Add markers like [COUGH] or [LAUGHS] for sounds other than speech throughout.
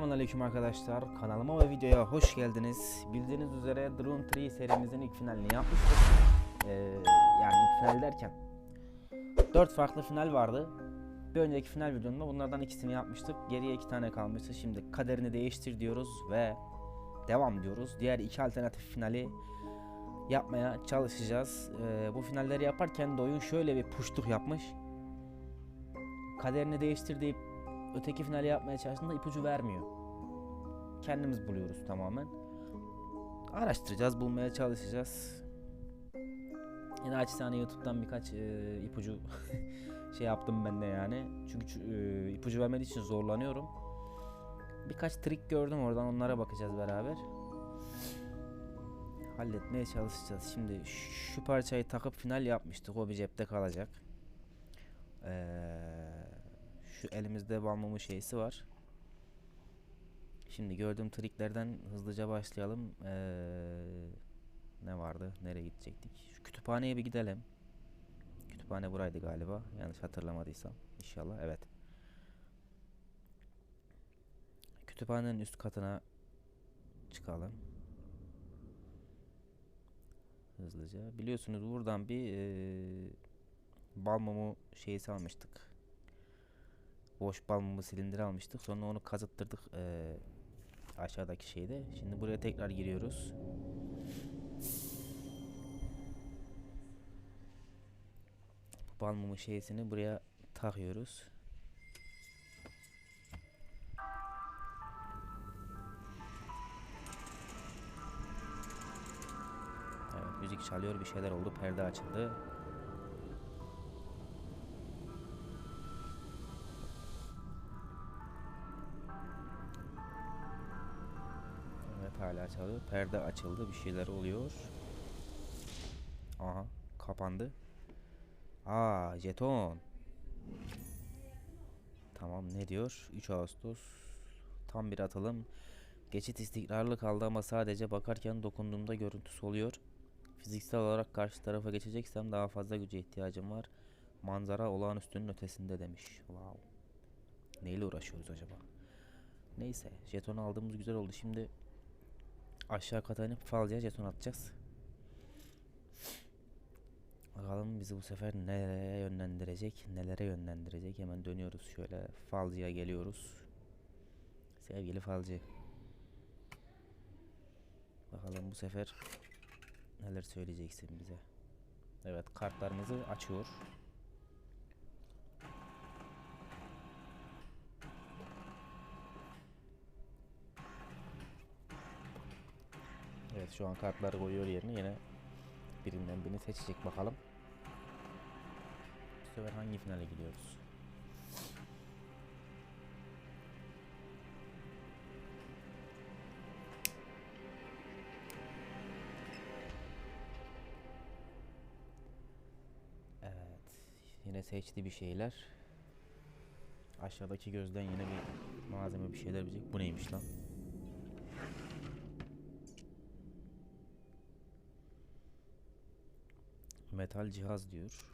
Selamünaleyküm arkadaşlar. Kanalıma ve videoya hoş geldiniz. Bildiğiniz üzere Drone 3 serimizin ilk finalini yapmıştık. Ee, yani ilk final derken 4 farklı final vardı. Bir önceki final videomda bunlardan ikisini yapmıştık. Geriye iki tane kalmıştı. Şimdi kaderini değiştir diyoruz ve devam diyoruz. Diğer iki alternatif finali yapmaya çalışacağız. Ee, bu finalleri yaparken de oyun şöyle bir puştuk yapmış. Kaderini değiştir deyip öteki finali yapmaya çalıştığında ipucu vermiyor. Kendimiz buluyoruz tamamen. Araştıracağız, bulmaya çalışacağız. Yine açıkçası YouTube'dan birkaç e, ipucu [LAUGHS] şey yaptım ben de yani. Çünkü e, ipucu vermediği için zorlanıyorum. Birkaç trik gördüm oradan onlara bakacağız beraber. Halletmeye çalışacağız. Şimdi şu parçayı takıp final yapmıştık. O bir cepte kalacak. Eee şu elimizde balmumu şeysi var. Şimdi gördüğüm triklerden hızlıca başlayalım. Ee, ne vardı? Nereye gidecektik? Şu kütüphaneye bir gidelim. Kütüphane buraydı galiba. Yanlış hatırlamadıysam. İnşallah. Evet. Kütüphanenin üst katına çıkalım. Hızlıca. Biliyorsunuz buradan bir ee, balmumu şeysi almıştık boş balmumu silindir almıştık. Sonra onu kazıttırdık ee, aşağıdaki şeyde. Şimdi buraya tekrar giriyoruz. Bu balmumu şeysini buraya takıyoruz. Evet müzik çalıyor bir şeyler oldu perde açıldı. Çalıyor. Perde açıldı. Bir şeyler oluyor. Aha kapandı. Aa jeton. Tamam ne diyor? 3 Ağustos. Tam bir atılım. Geçit istikrarlı kaldı ama sadece bakarken dokunduğumda görüntüsü oluyor. Fiziksel olarak karşı tarafa geçeceksem daha fazla güce ihtiyacım var. Manzara olağanüstünün ötesinde demiş. Wow. Neyle uğraşıyoruz acaba? Neyse jetonu aldığımız güzel oldu. Şimdi aşağı kata inip falcıya jeton atacağız. Bakalım bizi bu sefer nereye yönlendirecek, nelere yönlendirecek. Hemen dönüyoruz şöyle falcıya geliyoruz. Sevgili falcı. Bakalım bu sefer neler söyleyeceksin bize. Evet kartlarımızı açıyor. Evet şu an kartları koyuyor yerine yine birinden birini seçecek bakalım. Bu sefer hangi finale gidiyoruz? Evet. Yine seçti bir şeyler. Aşağıdaki gözden yine bir malzeme bir şeyler bilecek. Bu neymiş lan? Metal cihaz diyor.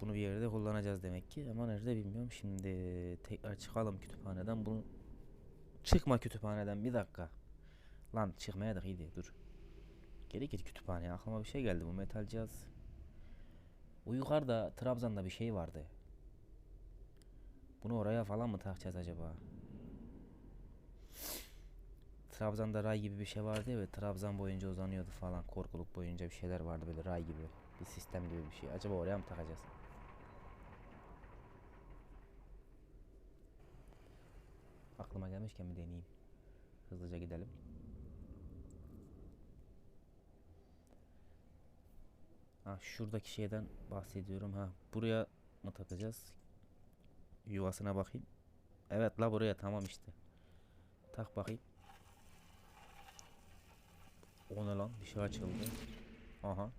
Bunu bir yerde kullanacağız demek ki ama nerede bilmiyorum. Şimdi tekrar çıkalım kütüphaneden. Bunu çıkma kütüphaneden bir dakika. Lan çıkmaya da iyiydi dur. Geri git kütüphaneye. Aklıma bir şey geldi bu metal cihaz. Bu yukarıda Trabzon'da bir şey vardı. Bunu oraya falan mı takacağız acaba? Trabzon'da ray gibi bir şey vardı ya ve Trabzon boyunca uzanıyordu falan. Korkuluk boyunca bir şeyler vardı böyle ray gibi. Bir sistem gibi bir şey. Acaba oraya mı takacağız? Aklıma gelmişken bir deneyeyim. Hızlıca gidelim. Ha şuradaki şeyden bahsediyorum ha. Buraya mı takacağız? Yuvasına bakayım. Evet la buraya tamam işte. Tak bakayım. O ne lan? Bir şey açıldı. Aha.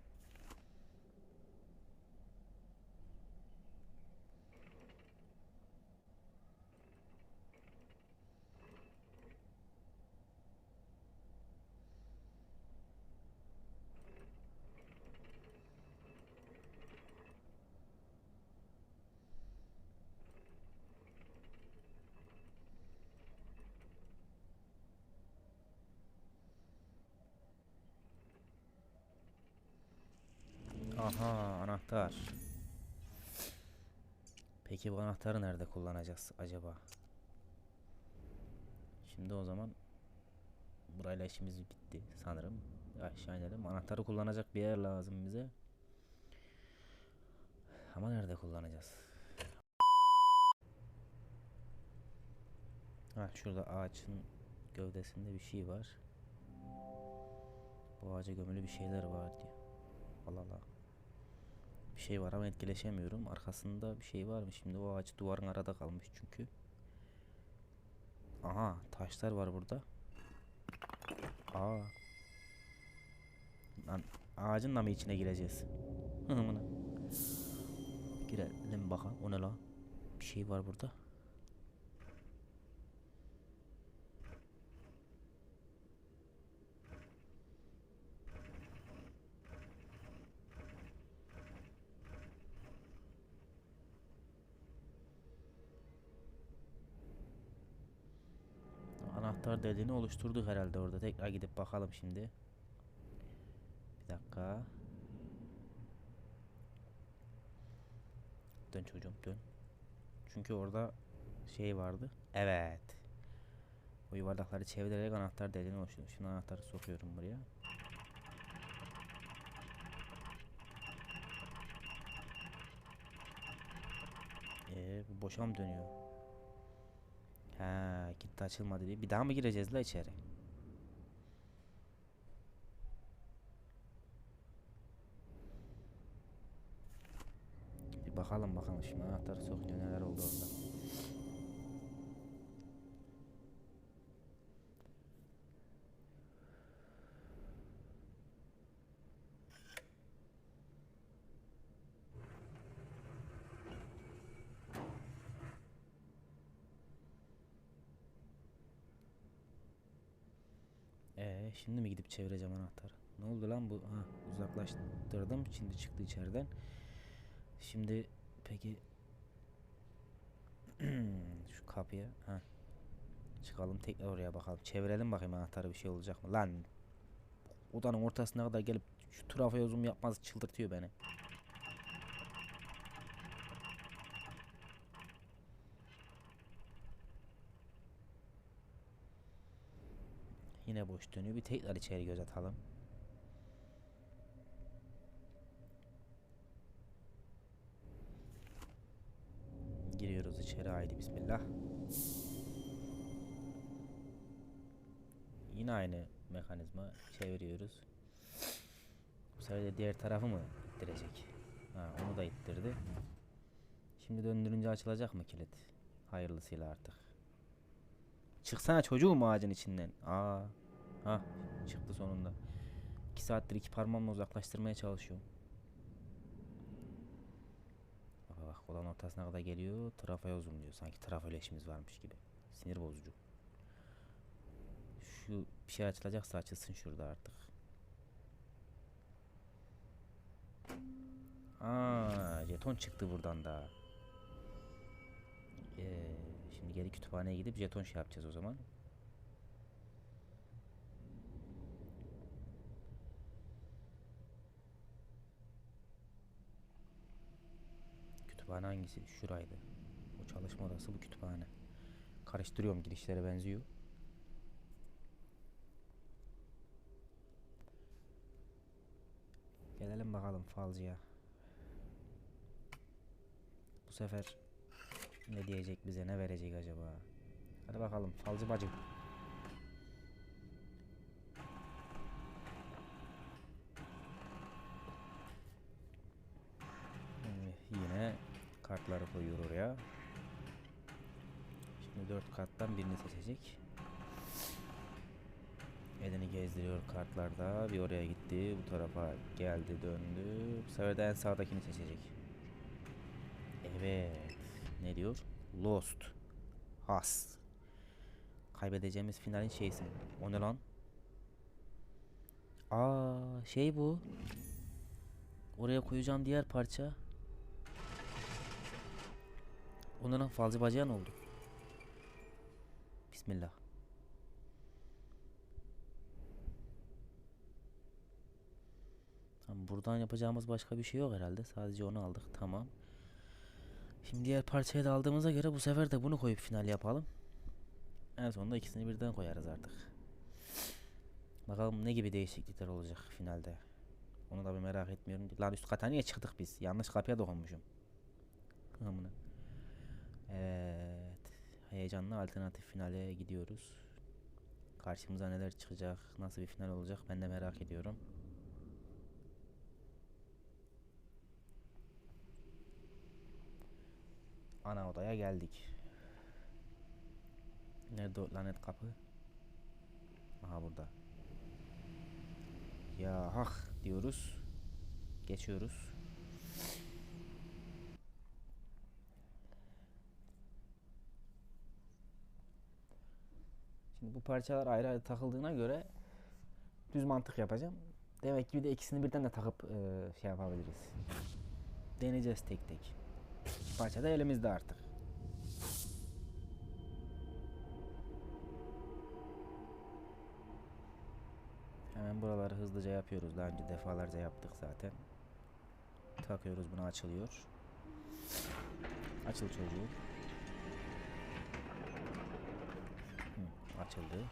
Aha anahtar. Peki bu anahtarı nerede kullanacağız acaba? Şimdi o zaman burayla işimiz bitti sanırım. Aşağı inelim. Anahtarı kullanacak bir yer lazım bize. Ama nerede kullanacağız? Ha şurada ağaçın gövdesinde bir şey var. Bu ağaca gömülü bir şeyler var diyor. Allah Allah. Bir şey var ama etkileşemiyorum. Arkasında bir şey var mı? Şimdi o ağaç duvarın arada kalmış çünkü. Aha taşlar var burada. Aa. Lan ağacın da mı içine gireceğiz? [LAUGHS] Girelim bakalım. O ne la? Bir şey var burada. Anahtar deliğini oluşturduk herhalde orada. Tekrar gidip bakalım şimdi. Bir dakika. Dön çocuğum dön. Çünkü orada şey vardı. Evet. O yuvarlakları çevirerek anahtar deliğini oluşturduk. Şimdi anahtarı sokuyorum buraya. Ee, bu boşa dönüyor? Ha, gitti açılmadı diye. Bir daha mı gireceğiz la içeri? Bir bakalım bakalım şimdi anahtarı sokunca neler oldu orada. Ee, şimdi mi gidip çevireceğim anahtarı? Ne oldu lan bu? Ha, uzaklaştırdım. Şimdi çıktı içeriden. Şimdi peki [CLEARS THROAT] şu kapıya ha çıkalım tekrar oraya bakalım. Çevirelim bakayım anahtarı bir şey olacak mı? Lan odanın ortasına kadar gelip şu trafoya zoom yapmaz çıldırtıyor beni. Yine boş dönüyor. Bir tekrar içeri göz atalım. Giriyoruz içeri. Haydi bismillah. Yine aynı mekanizma çeviriyoruz. Bu sefer de diğer tarafı mı ittirecek? Ha, onu da ittirdi. Şimdi döndürünce açılacak mı kilit? Hayırlısıyla artık. Çıksana çocuğum ağacın içinden. Aa. Ha çıktı sonunda. 2 saattir iki parmağımla uzaklaştırmaya çalışıyorum. Bak bak olan ortasına kadar geliyor. Trafoya zoomluyor. Sanki trafo işimiz varmış gibi. Sinir bozucu. Şu bir şey açılacaksa açılsın şurada artık. Aa, jeton çıktı buradan da. Ee, şimdi geri kütüphaneye gidip jeton şey yapacağız o zaman. Kütüphane hangisi? Şuraydı. O çalışma odası bu kütüphane. Karıştırıyorum girişlere benziyor. Gelelim bakalım falcıya. Bu sefer ne diyecek bize ne verecek acaba? Hadi bakalım falcı bacım. Ee, Yine kartları koyuyor oraya. Şimdi dört karttan birini seçecek. Elini gezdiriyor kartlarda. Bir oraya gitti. Bu tarafa geldi döndü. Bu sefer de en sağdakini seçecek. Evet. Ne diyor? Lost. Has. Kaybedeceğimiz finalin şeysi. O ne lan? Aa şey bu. Oraya koyacağım diğer parça. Onların falcı bacağı ne oldu? Bismillah. Buradan yapacağımız başka bir şey yok herhalde. Sadece onu aldık. Tamam. Şimdi diğer parçayı da aldığımıza göre bu sefer de bunu koyup final yapalım. En sonunda ikisini birden koyarız artık. Bakalım ne gibi değişiklikler olacak finalde. Onu da bir merak etmiyorum. Lan üst kata niye çıktık biz? Yanlış kapıya dokunmuşum. Amına. Evet. Heyecanlı alternatif finale gidiyoruz. Karşımıza neler çıkacak, nasıl bir final olacak ben de merak ediyorum. Ana odaya geldik. Nerede o lanet kapı? Aha burada. Ya hak diyoruz. Geçiyoruz. Şimdi bu parçalar ayrı ayrı takıldığına göre düz mantık yapacağım. Demek ki bir de ikisini birden de takıp e, şey yapabiliriz. Deneyeceğiz tek tek. Parça da elimizde artık. Hemen buraları hızlıca yapıyoruz. Daha önce defalarca yaptık zaten. Takıyoruz bunu açılıyor. Açıl çocuğu. Hı, açıldı.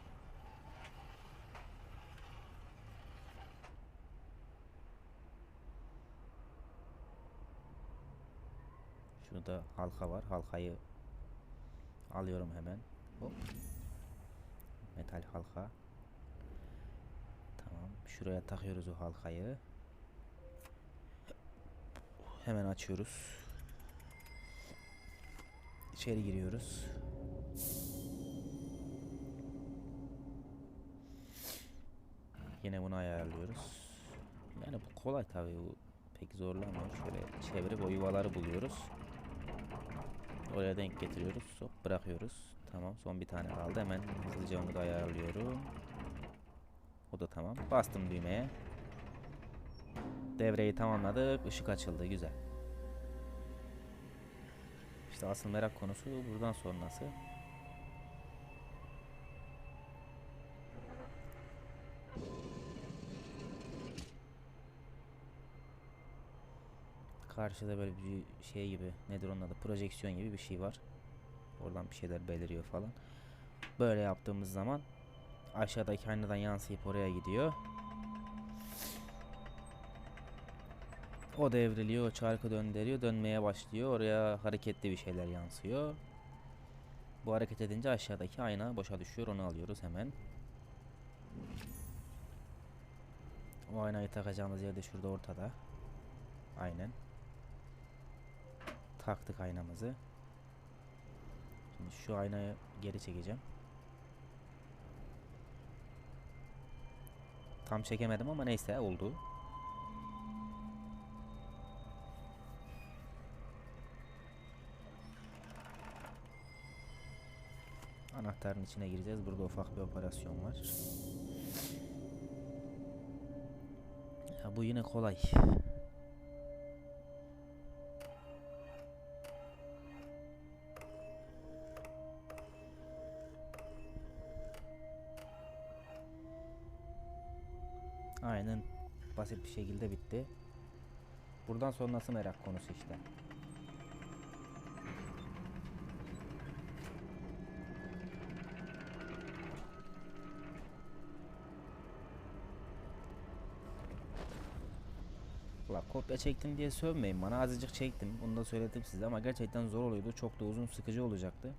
Şurada halka var. Halkayı alıyorum hemen. Hop. Metal halka. Tamam. Şuraya takıyoruz o halkayı. Hemen açıyoruz. İçeri giriyoruz. Yine bunu ayarlıyoruz. Yani bu kolay tabii bu pek zorlamıyor. Şöyle çevirip o yuvaları buluyoruz. Oraya denk getiriyoruz. Hop bırakıyoruz. Tamam son bir tane kaldı. Hemen hızlıca onu da ayarlıyorum. O da tamam. Bastım düğmeye. Devreyi tamamladık. Işık açıldı. Güzel. İşte asıl merak konusu buradan sonrası. Karşıda böyle bir şey gibi nedir onun adı projeksiyon gibi bir şey var. Oradan bir şeyler beliriyor falan. Böyle yaptığımız zaman aşağıdaki aynadan yansıyıp oraya gidiyor. O devriliyor, çarkı döndürüyor, dönmeye başlıyor. Oraya hareketli bir şeyler yansıyor. Bu hareket edince aşağıdaki ayna boşa düşüyor. Onu alıyoruz hemen. O aynayı takacağımız yer de şurada ortada. Aynen. Taktık aynamızı. Şimdi şu aynayı geri çekeceğim. Tam çekemedim ama neyse oldu. Anahtarın içine gireceğiz. Burada ufak bir operasyon var. Ya bu yine kolay. Basit bir şekilde bitti. Buradan sonrası merak konusu işte. Ulan kopya çektim diye sövmeyin bana azıcık çektim onu da söyledim size ama gerçekten zor oluyordu çok da uzun sıkıcı olacaktı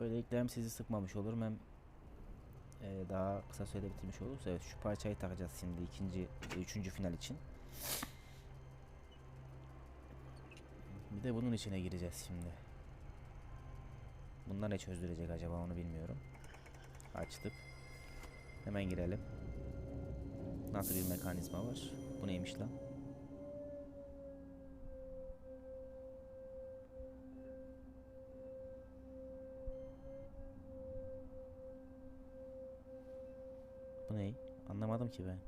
Böylelikle hem sizi sıkmamış olurum hem e, daha kısa sürede bitirmiş oluruz. Evet şu parçayı takacağız şimdi ikinci üçüncü final için. Bir de bunun içine gireceğiz şimdi. Bunlar ne çözdürecek acaba onu bilmiyorum. Açtık. Hemen girelim. Nasıl bir mekanizma var? Bu neymiş lan? Bu ne? Anlamadım ki ben.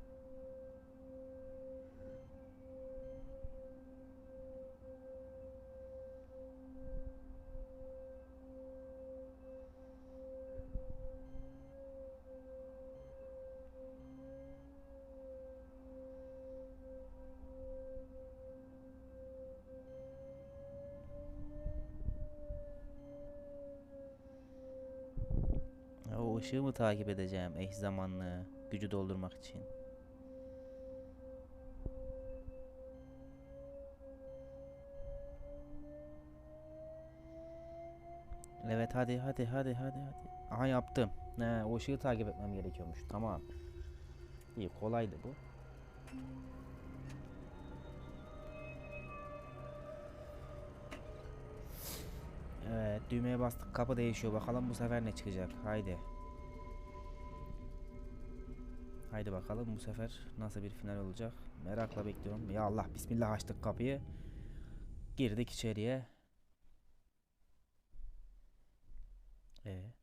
ışığı mı takip edeceğim eş zamanlı? Gücü doldurmak için? Evet hadi hadi hadi hadi hadi. Aha yaptım. Ne o ışığı takip etmem gerekiyormuş. Tamam. İyi kolaydı bu. Evet düğmeye bastık kapı değişiyor bakalım bu sefer ne çıkacak haydi Haydi bakalım bu sefer nasıl bir final olacak merakla bekliyorum ya Allah bismillah açtık kapıyı Girdik içeriye ee?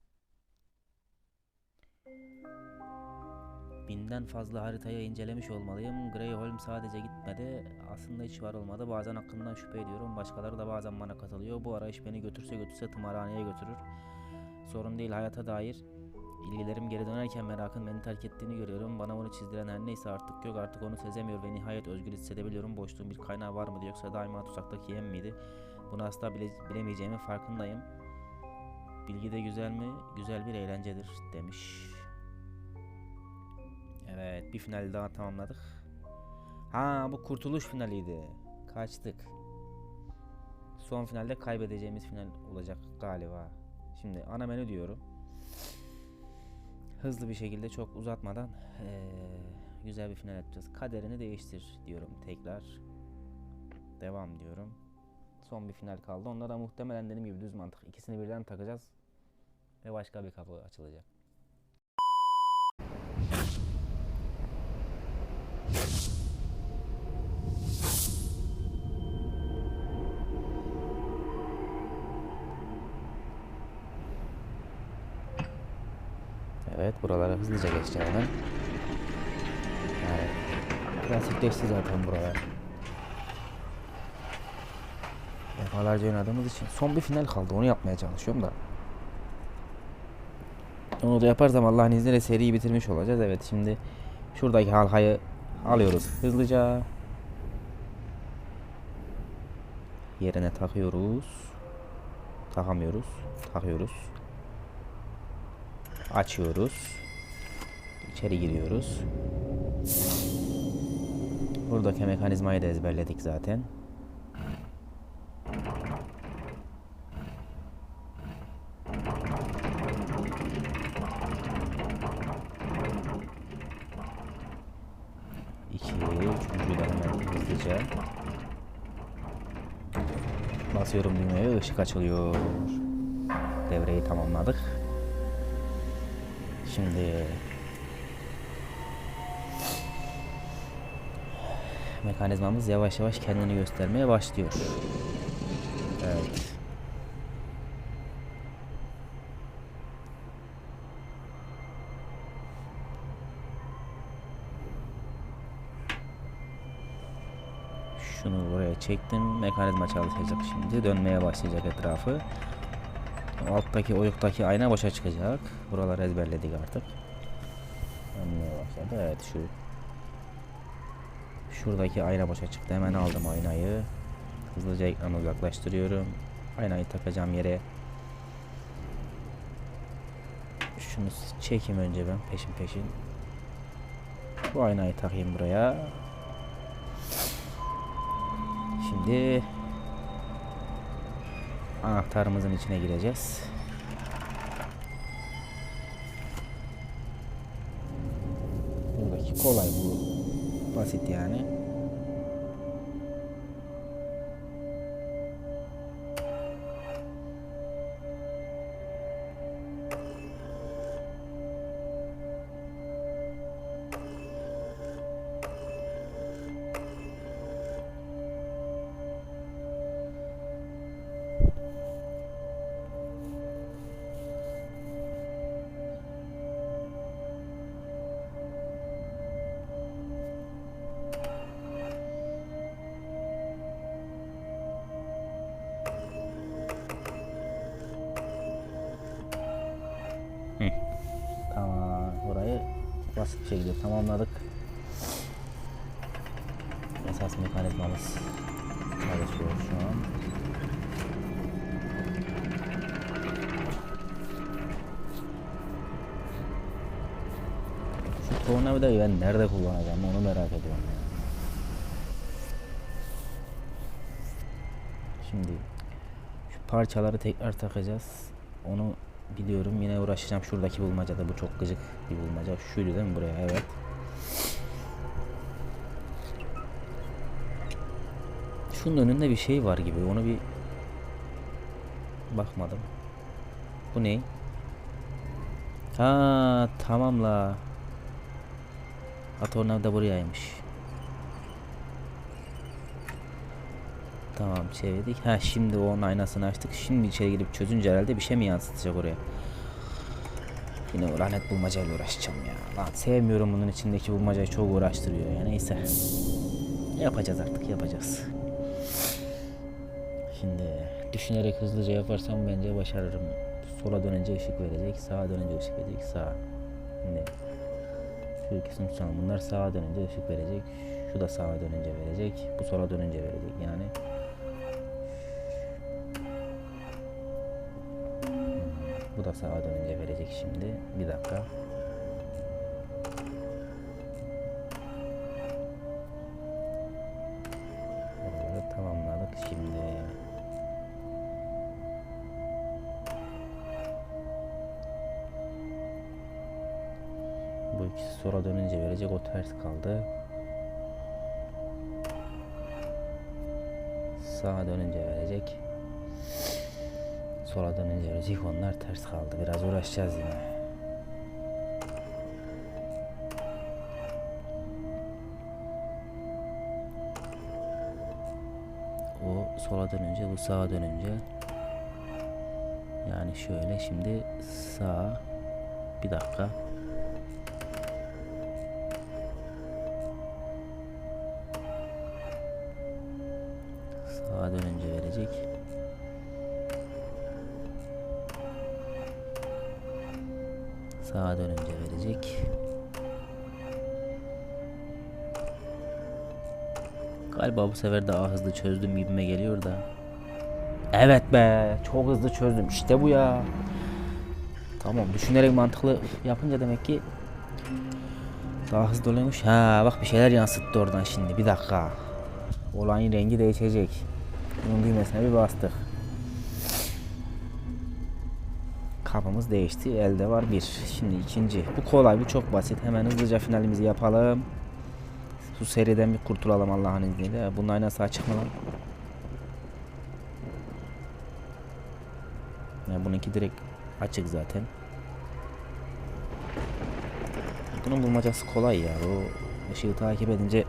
Binden fazla haritayı incelemiş olmalıyım. Greyholm sadece gitmedi. Aslında hiç var olmadı. Bazen hakkından şüphe ediyorum. Başkaları da bazen bana katılıyor. Bu ara iş beni götürse götürse tımarhaneye götürür. Sorun değil hayata dair. İlgilerim geri dönerken merakın beni terk ettiğini görüyorum. Bana bunu çizdiren her neyse artık yok. Artık onu sezemiyor ve nihayet özgür hissedebiliyorum. Boşluğun bir kaynağı var mıydı yoksa daima tuzaktaki yem miydi? Bunu asla bile, bilemeyeceğimin farkındayım. Bilgi de güzel mi? Güzel bir eğlencedir demiş. Evet bir final daha tamamladık. Ha bu kurtuluş finaliydi. Kaçtık. Son finalde kaybedeceğimiz final olacak galiba. Şimdi ana menü diyorum. Hızlı bir şekilde çok uzatmadan eee, güzel bir final yapacağız. Kaderini değiştir diyorum tekrar. Devam diyorum. Son bir final kaldı. Onda da muhtemelen dediğim gibi düz mantık. İkisini birden takacağız. Ve başka bir kapı açılacak. Evet buralara hızlıca geçeceğim hemen. Evet. Klasikleşti zaten buralar. Defalarca oynadığımız için son bir final kaldı onu yapmaya çalışıyorum da. Onu da yaparsam Allah'ın izniyle seriyi bitirmiş olacağız. Evet şimdi şuradaki halkayı alıyoruz hızlıca. Yerine takıyoruz. Takamıyoruz. Takıyoruz. Açıyoruz. İçeri giriyoruz. Buradaki mekanizmayı da ezberledik zaten. İki, üçüncüyü de hemen hızlıca. Basıyorum düğmeye, ışık açılıyor. Devreyi tamamladık. Şimdi mekanizmamız yavaş yavaş kendini göstermeye başlıyor. Evet. Şunu buraya çektim. Mekanizma çalışacak şimdi. Dönmeye başlayacak etrafı. Alttaki oyuktaki ayna boşa çıkacak. Buraları ezberledik artık. Dönmeye başladı. Evet şu Şuradaki ayna boşa çıktı. Hemen aldım aynayı. Hızlıca ekranı uzaklaştırıyorum. Aynayı takacağım yere. Şunu çekeyim önce ben peşin peşin. Bu aynayı takayım buraya. Şimdi anahtarımızın içine gireceğiz. Buradaki kolay bu. Basit yani. Basit bir şekilde tamamladık. Esas mekanizmamız çalışıyor şu an. tornavidayı ben nerede kullanacağım onu merak ediyorum. Şimdi şu parçaları tekrar takacağız. Onu biliyorum. Yine uğraşacağım. Şuradaki bulmacada bu çok gıcık bir bulmaca. Şuydu değil mi buraya? Evet. Şunun önünde bir şey var gibi. Onu bir bakmadım. Bu ne? Ha tamam la. Atornav da burayaymış. Tamam çevirdik. Ha şimdi onun aynasını açtık. Şimdi içeri girip çözünce herhalde bir şey mi yansıtacak oraya? Yine o lanet bulmacayla uğraşacağım ya. Lan sevmiyorum bunun içindeki bulmacayı çok uğraştırıyor ya. Neyse. Yapacağız artık yapacağız. Şimdi düşünerek hızlıca yaparsam bence başarırım. Sola dönünce ışık verecek, sağa dönünce ışık verecek, sağ. Şimdi şu ikisini tutalım. Bunlar sağa dönünce ışık verecek. Şu da sağa dönünce verecek. Bu sola dönünce verecek. Yani bu da sağa dönünce verecek şimdi. Bir dakika. Buraları tamamladık şimdi. Bu ikisi sola dönünce verecek o ters kaldı. Sağa dönünce verecek. Sola dönünce verecek onlar ters kaldı. Biraz uğraşacağız yine. O sola dönünce bu sağa dönünce. Yani şöyle şimdi sağ bir dakika. Bu sefer daha hızlı çözdüm gibime geliyor da. Evet be, çok hızlı çözdüm. İşte bu ya. Tamam, düşünerek mantıklı yapınca demek ki daha hızlı oluyormuş. Ha, bak bir şeyler yansıttı oradan şimdi. Bir dakika. Olayın rengi değişecek. Bunun düğmesine bir bastık. Kapımız değişti. Elde var bir. Şimdi ikinci. Bu kolay. Bu çok basit. Hemen hızlıca finalimizi yapalım. Şu seriden bir kurtulalım Allah'ın izniyle. Bunun aynası açık mı lan? Yani bununki direkt açık zaten. Bunun bulmacası kolay ya. O ışığı takip edince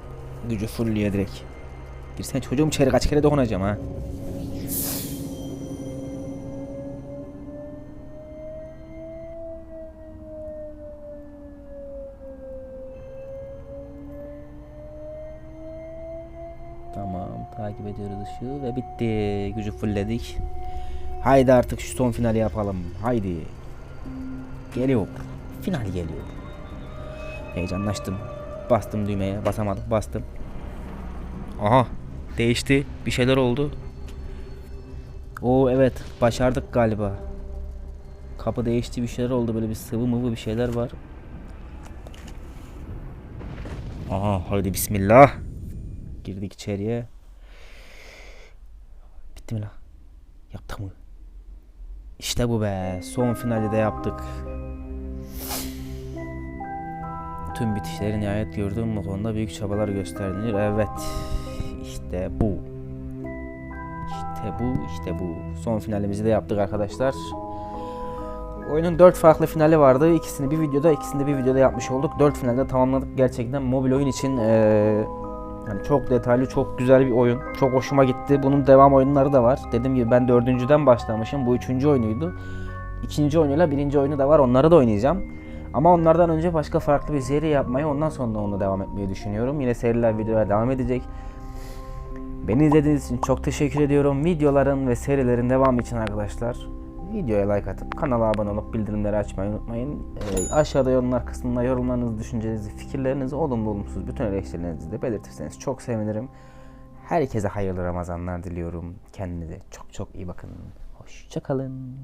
gücü fullüyor direkt. Girsen çocuğum içeri kaç kere dokunacağım ha. Takip ediyoruz ışığı ve bitti. Gücü fullledik. Haydi artık şu son finali yapalım. Haydi. Geliyor. Final geliyor. Heyecanlaştım. Bastım düğmeye. Basamadım. Bastım. Aha. Değişti. Bir şeyler oldu. Oo evet. Başardık galiba. Kapı değişti. Bir şeyler oldu. Böyle bir sıvı mıvı bir şeyler var. Aha. Haydi bismillah. Girdik içeriye. Bitti mi la? Yaptık mı? İşte bu be. Son finali de yaptık. Tüm bitişleri nihayet gördüğüm bu konuda büyük çabalar gösterilir. Evet. İşte bu. İşte bu, işte bu. Son finalimizi de yaptık arkadaşlar. Oyunun 4 farklı finali vardı. İkisini bir videoda, ikisini de bir videoda yapmış olduk. 4 finalde tamamladık. Gerçekten mobil oyun için eee yani çok detaylı, çok güzel bir oyun. Çok hoşuma gitti. Bunun devam oyunları da var. Dediğim gibi ben dördüncüden başlamışım. Bu üçüncü oyunuydu. İkinci oyunuyla birinci oyunu da var. Onları da oynayacağım. Ama onlardan önce başka farklı bir seri yapmayı ondan sonra onu devam etmeyi düşünüyorum. Yine seriler videolar devam edecek. Beni izlediğiniz için çok teşekkür ediyorum. Videoların ve serilerin devamı için arkadaşlar videoya like atıp kanala abone olup bildirimleri açmayı unutmayın. Ee, aşağıda yorumlar kısmında yorumlarınızı, düşüncelerinizi, fikirlerinizi, olumlu olumsuz bütün eleştirilerinizi de belirtirseniz çok sevinirim. Herkese hayırlı Ramazanlar diliyorum. Kendinize çok çok iyi bakın. Hoşçakalın.